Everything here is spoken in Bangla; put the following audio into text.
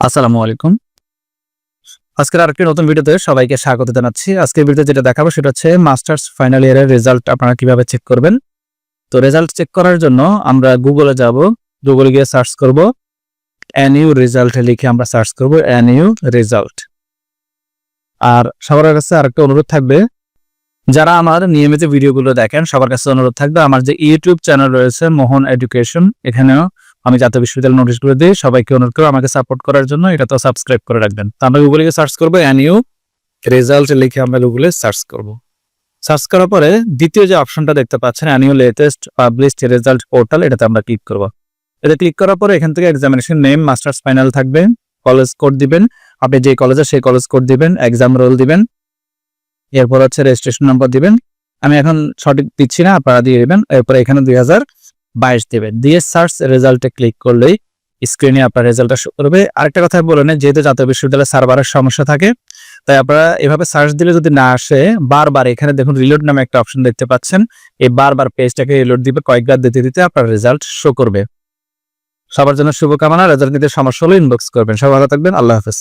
আসসালামু আলাইকুম। আজকের আরেকটি নতুন ভিডিওতে সবাইকে স্বাগত জানাচ্ছি। আজকের ভিডিওতে যেটা দেখাবো সেটা হচ্ছে মাস্টার্স ফাইনাল ইয়ারের রেজাল্ট আপনারা কীভাবে চেক করবেন। তো রেজাল্ট চেক করার জন্য আমরা গুগলে যাব গুগলে গিয়ে সার্চ করব এনইউ রেজাল্ট লিখে আমরা সার্চ করব এনইউ রেজাল্ট আর সবার কাছে আরেকটা অনুরোধ থাকবে, যারা আমার নিয়মিত ভিডিওগুলো দেখেন, সবার কাছে অনুরোধ থাকবে, আমার যে ইউটিউব চ্যানেল রয়েছে, মোহন এডুকেশন এখানেও আমি জাতীয় বিশ্ববিদ্যালয় নোটিশগুলো দিই সবাইকে অনুরোধ করব আমাকে সাপোর্ট করার জন্য, এটা তো সাবস্ক্রাইব করে রাখবেন। তো আমরা গুগলে সার্চ করব অ্যানিউ রেজাল্ট লিখে আমরা গুগলে সার্চ করব। সার্চ করার পরে দ্বিতীয় যে অপশনটা দেখতে পাচ্ছেন annual latest published result portal এটাতে আমরা ক্লিক করব। এতে ক্লিক করার পরে এখান থেকে এক্সামিনেশন নেম মাস্টার্স ফাইনাল থাকবে কলেজ কোড দিবেন, আপনি যে কলেজে সেই কলেজ কোড দিবেন এক্সাম রোল দিবেন, এরপর হচ্ছে রেজিস্ট্রেশন নাম্বার দিবেন। আমি এখন সঠিক দিচ্ছি না, আপনারা দিয়ে দেবেন, এরপরে এখানে দুই হাজার বাইশ দেবেন দিয়ে সার্চ রেজাল্টে ক্লিক করলেই স্ক্রিনে আপনার রেজাল্টটা শো করবে। আরেকটা কথা বলে নেই যেহেতু জাতীয় বিশ্ববিদ্যালয়ের সার্ভারের সমস্যা থাকে, তাই আপনারা এভাবে সার্চ দিলে যদি না আসে, বারবার এখানে দেখুন রিলোড নামে একটা অপশন দেখতে পাচ্ছেন, এই বারবার পেজটাকে রিলোড দিবে, কয়েকবার দিতে দিতে আপনার রেজাল্ট শো করবে। সবার জন্য শুভকামনা রেজাল্ট নিতে সমস্যা হলে ইনবক্স করবেন। সবাই ভালো থাকবেন, আল্লাহ হাফেজ।